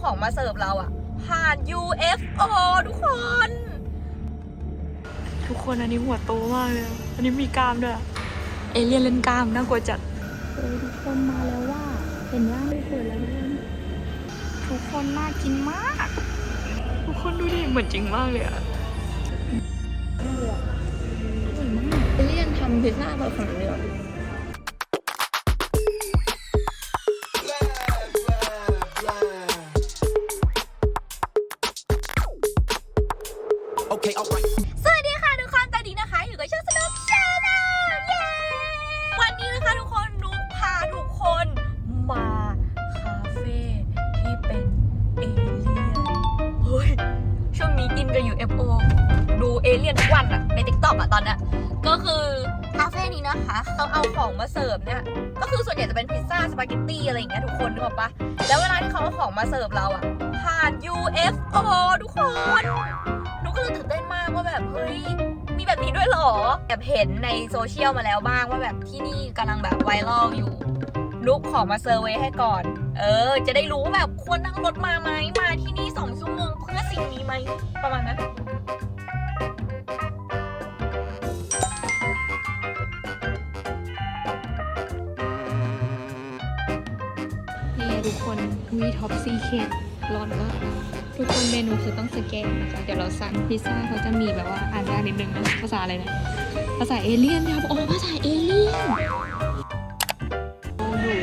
ของมาเสิร์ฟเราอะผ่าน UFO ทุกคน ทุกคนอันนี้หัวโตมากเลย อันนี้มีกล้ามด้วย เอเลี่ยนเล่นกล้ามน่ากลัวจัดเออทุกคนมาแล้วว่า เห็นว่าไม่เปิดแล้วทุกคนทุกคนน่ากินมาก ทุกคนดูดิเหมือนจริงมากเลยอะเอเลี่ยนทำพิซซ่าแบบขนาดนี้เหรอ Okay, alright. สวัสดีค่ะทุกคนตอนนี้นะคะ อยู่กับช่องสนุกชาแนลเย้วันนี้นะคะทุกคนนุกพาทุกคนมาคาเฟ่ที่เป็นเอเลี่ยนเฮ้ยช่วงนี้อินกับ UFO ดูเอเลี่ยนทุกวันอะในติ๊กต็อกอะตอนเนี้ยก็คือคาเฟ่นี้นะคะเขาเอาของมาเสิร์ฟเนี่ยก็คือส่วนใหญ่จะเป็นพิซซ่าสปาเกตตี้อะไรอย่างเงี้ยทุกคนนึกออกปะแล้วเวลาที่เขาเอาของมาเสิร์ฟเราอะผ่าน UFO ทุกคน ก็เลยตื่นเต้นมากว่าแบบเฮ้ยมีแบบนี้ด้วยเหรอแอบเห็นในโซเชียลมาแล้วบ้างว่าแบบที่นี่กำลังแบบไวรัลอยู่นุกของมาเซอร์เวยให้ก่อน เออ จะได้รู้ว่าแบบควรนั่งรถมาไหมมาที่นี่สองชั่วโมงเพื่อสิ่งนี้ไหมประมาณนั้นนี่ทุกคนวีท็อปซีเคทร้อนมาก ทุกคนเมนูคือต้องสแกนนะคะ เดี๋ยวเราสั่งพิซซ่าเขาจะมีแบบว่าอ่านยากนิดนึงนะภาษาอะไรนะ ภาษาเอเลี่ยนครับอ๋อภาษาเอเลี่ยนอยู่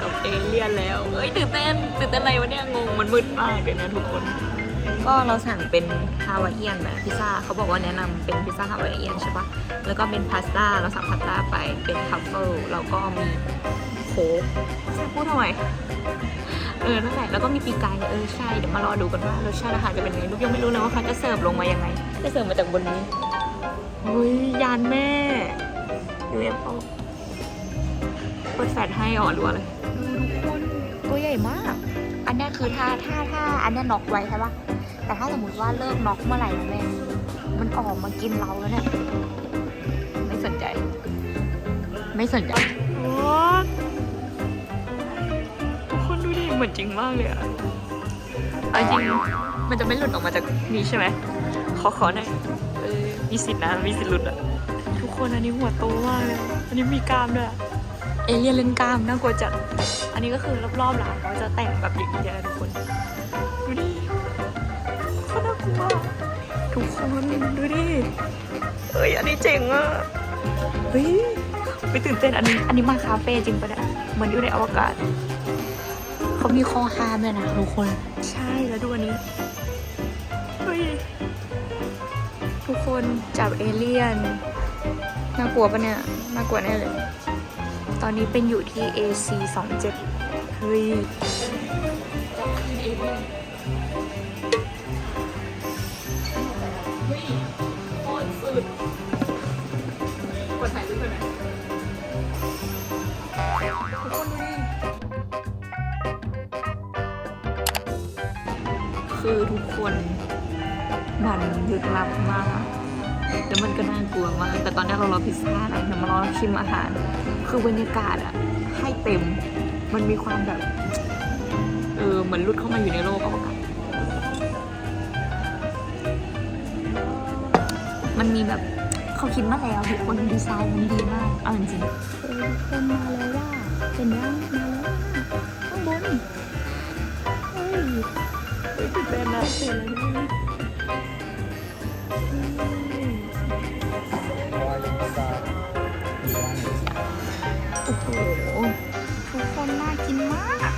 กับเอเลี่ยนแล้วเอ้ยตื่นเต้นตื่นเต้นอะไรวะเนี่ยงงมันมืดมากเลยนะทุกคน ก็เราสั่งเป็นฮาวายเอียนนะพิซซ่าเขาบอกว่าแนะนำเป็นพิซซ่าฮาวายเอียนใช่ปะแล้วก็เป็นพาสต้าเราสั่งพาสต้าไปเป็นทัฟเฟิลแล้วก็มีโค้ก พูดทำไมเออนั่นแหละแล้วก็มีปีกไก่เออใช่เดี๋ยวมารอดูกันว่ารสชาติอาหารจะเป็นยังไงลูกยังไม่รู้เลยว่าเขาจะเสิร์ฟลงมายังไงจะเสิร์ฟมาจากบนนี้อุ้ยยานแม่ UFO เปิดแฟลชให้อ่อหรือว่าอะไรตัวใหญ่มาก อันเนี้ยคือถ้าถ้าถ้าอันเนี้ยน็อกไว้ใช่ปะแต่ถ้าสมมติว่าเลิกน็อกเมื่อไหร่นะแม่มันออกมากินเราแล้วเนี่ยไม่สนใจ ไม่สนใจ เหมือนจริงมากเลยอะเอาจริงมันจะไม่หลุดออกมาจากนี้ใช่ไหม ขอขอหน่อยเออมีสิทธินะ มีสิทธิ์หลุดอะทุกคนอันนี้หัวโตมากเลยอันนี้มีกล้ามด้วย เอเลี่ยนเล่นกล้ามน่ากลัวจัด อันนี้ก็คือรอบๆร้านเขาจะแต่งแบบอย่างนี้เลยทุกคน ดูดิโคตรน่ากลัว ทุกคนดูดิ เอ้ยอันนี้เจ๋งอะเฮ้ยไม่ตื่นเต้นอันนี้ อันนี้มาคาเฟ่จริงปะเนี่ยเหมือนอยู่ในอวกาศ เขามีคอฮามเลยนะทุกคน ใช่แล้วดูอันนี้เฮ้ยทุกคนจับเอเลี่ยนน่ากลัวปะเนี่ยน่ากลัวแน่เลย ตอนนี้เป็นอยู่ที่ AC 2 7เฮ้ยเฮ้ยโคตรสุดกดถ่ายรูปไปไหม คือทุกคนมันลึกลับมากแล้วมันก็น่ากลัวมาก แต่ตอนนี้เรารอพิซซ่านะเดี๋ยวมารอชิมอาหาร คือบรรยากาศอะให้เต็ม มันมีความแบบ เออเหมือนลุดเข้ามาอยู่ในโลกอวกาศมันมีแบบเขาคิดมาแล้วทุกคนดีไซน์มันดีมากเอาจริงเออทุกคนมาแล้วว่าเห็นยังมาแล้วว่าข้างบนเฮ้ย ตื่นเต้นนะเห็นโอ้โหทุกคนน่ากินมาก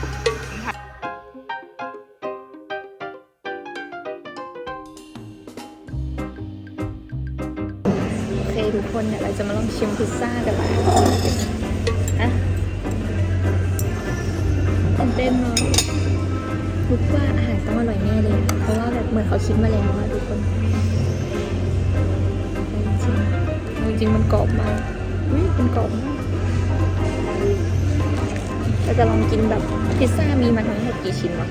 โอเคทุกคนเดี๋ยเราจะมาลองชิมพิซซ่ากันละอะตื่นเต้นเนาะ รู้ว่าอาหารต้องอร่อยแน่เลย เพราะว่าแบบเหมือนเขาคิดมาแล้วว่าทุกคนจริงจริงมันกรอบมากอุ้ยมันกรอบมากเราจะลองกินแบบพิซซ่ามีมาทั้งหมดกี่ชิ้นวะ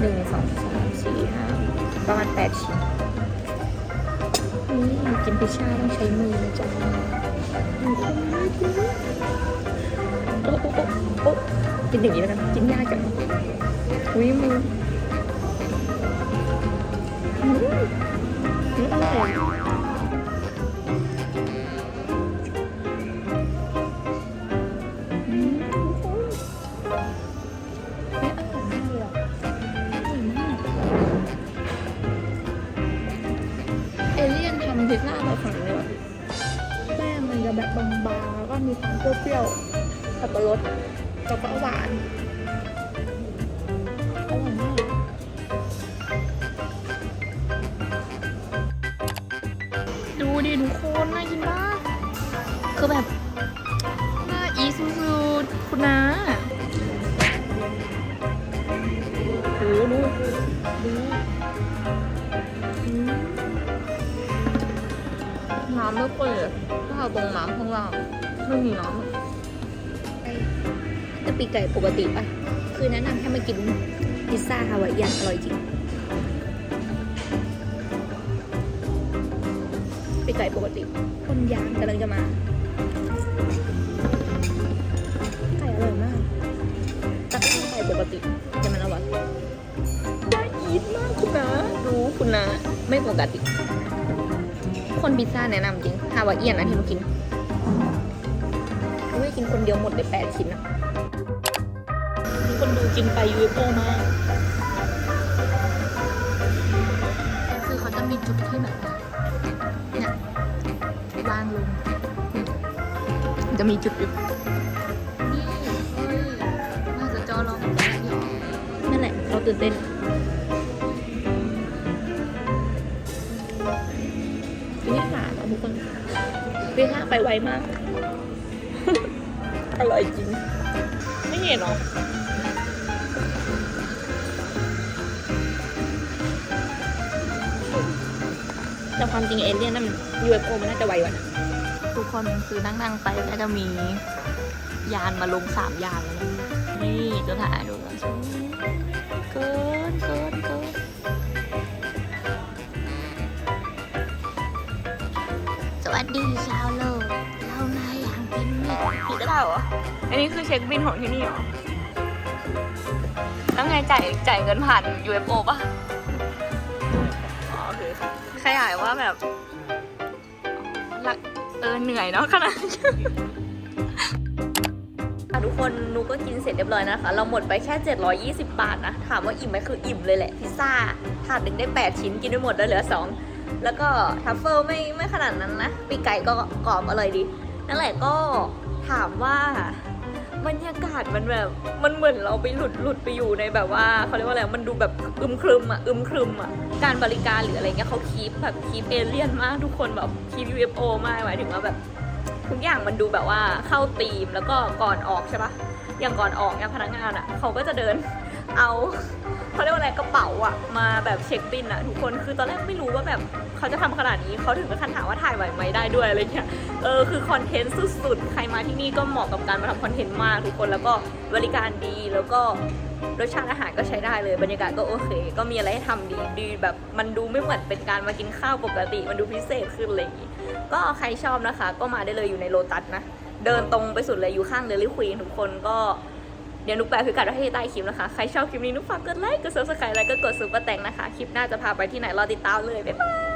หนึ่งสองสามสี่ห้าประมาณแปดชิ้นนี่กินพิซซ่าต้องใช้มือนะจ๊ะโอ้โหโอ้โอ้โอ้โอ้ กินอย่างนี้แล้วกันกินยากจังอุ้ยมืออืมอืมอร่อยอืมเฮ้ยอร่อยมาเลยอะอร่อยมากเอเลี่ยนทำพิซซ่ามาฝังเลยว่ะแป้งมันจะแบบบางๆแล้วก็มีความเปรี้ยวๆสับปะรด แล้วก็หวานอร่อยมากดูดิทุกคนน่ากินมากคือแบบน่าอีสุดๆคุณน้าดูดูดูอืมน้ำไม่ข้นเลยถ้าเอาตรงน้ำข้างล่างไม่มีน้ำะปีกไก่ปกติปะคือแนะนำให้มากินพิซซ่าฮาวายเอียนอร่อยจริงปีกไก่ปกติคนยางกำลังจะมา ไก่อร่อยมากแต่ก็ไก่ปกติแต่มันอร่อยน่าอีทมากคุณนะดูคุณนะ ไม่ปกติ คนพิซซ่าแนะนำจริงฮาวายเอียนนะที่มากินไม่กินคนเดียวหมดเลยแปดชิ้นอะ ดูกินไปยูเอฟโอมาก คือเขาจะมีจุดที่แบบเนี่ยวางลงมันจะมีจุดอยู่นี่เฮ้ยน่าจะจอลองนั่นแหละเราตื่นเต้นนี่หาแล้วทุกคนเวลาไปไวมาก อร่อยจริง ไม่เห็นหรอ แต่ความจริงเอเลี่ยนนั่นมัน UFO มันน่าจะไวกว่านะทุกคนคือนั่งๆไปก็จะมียานมาลงสามยานแล้วนะนี่จะถ่ายดูกันเกินเกินเกินสวัสดีชาวโลก เรามาอย่างเป็นมิตรผิดก็ได้เหรอ อันนี้คือเช็คบินของที่นี่เหรอ แล้วไงจ่ายจ่ายเงินผ่าน UFO ป่ะอ๋อโอเคข ยายว่าแบบรักเออเหนื่อยเนาะขนาดทุกคนนูก็กินเสร็จเรียบร้อยนะคะ เราหมดไปแค่ 720 บาทนะ ถามว่าอิ่มไหมคืออิ่มเลยแหละ พิซซ่าถาดหนึ่งได้ 8 ชิ้นกินไปหมดแล้วเหลือ 2 แล้วก็ทัฟเฟิลไม่ไม่ขนาดนั้นนะปีกไก่ก็กรอบอร่อยดี นั่นแหละก็ถามว่า บรรยากาศมันแบบ มันเหมือนเราไปหลุดหลุดไปอยู่ในแบบว่าเขาเรียกว่าอะไรมันดูแบบอึมครึมอะอึมครึมอะการบริการหรืออะไรเงี้ยเขาคีปแบบคีปเอเลี่ยนมากทุกคนแบบคีป UFO มากหมายถึงว่าแบบทุกอย่างมันดูแบบว่าเข้าธีมแล้วก็ก่อนออกใช่ปะอย่างก่อนออกเนี่ยพนักงานอะเขาก็จะเดิน เอาเขาเรียกว่าอะไรกระเป๋าอะมาแบบเช็คบินอะทุกคนคือตอนแรกไม่รู้ว่าแบบเขาจะทำขนาดนี้เขาถึงกับขั้นถามว่าถ่ายไหวไหมได้ด้วยอะไรเงี้ยเออคือคอนเทนต์สุดๆ ใครมาที่นี่ก็เหมาะกับการมาทำคอนเทนต์มากทุกคนแล้วก็บริการดีแล้วก็รสชาติอาหารก็ใช้ได้เลยบรรยากาศก็โอเค ก็มีอะไรให้ทำดีดีแบบมันดูไม่เหมือนเป็นการมากินข้าวปกติ มันดูพิเศษขึ้นอะไรอย่างงี้ก็ใครชอบนะคะ ก็มาได้เลยอยู่ในโลตัสนะ เดินตรงไปสุดเลยอยู่ข้างเดลิควีนทุกคนก็ เดี๋ยวนุกแปลพิกัดไว้ให้ใต้คลิปนะคะ ใครชอบคลิปนี้นุกฝากกดไลค์ กดซับสไครต์แล้วก็กดซุปเปอร์แตงนะคะ คลิปหน้าจะพาไปที่ไหนรอติดตามเลย บ๊ายบาย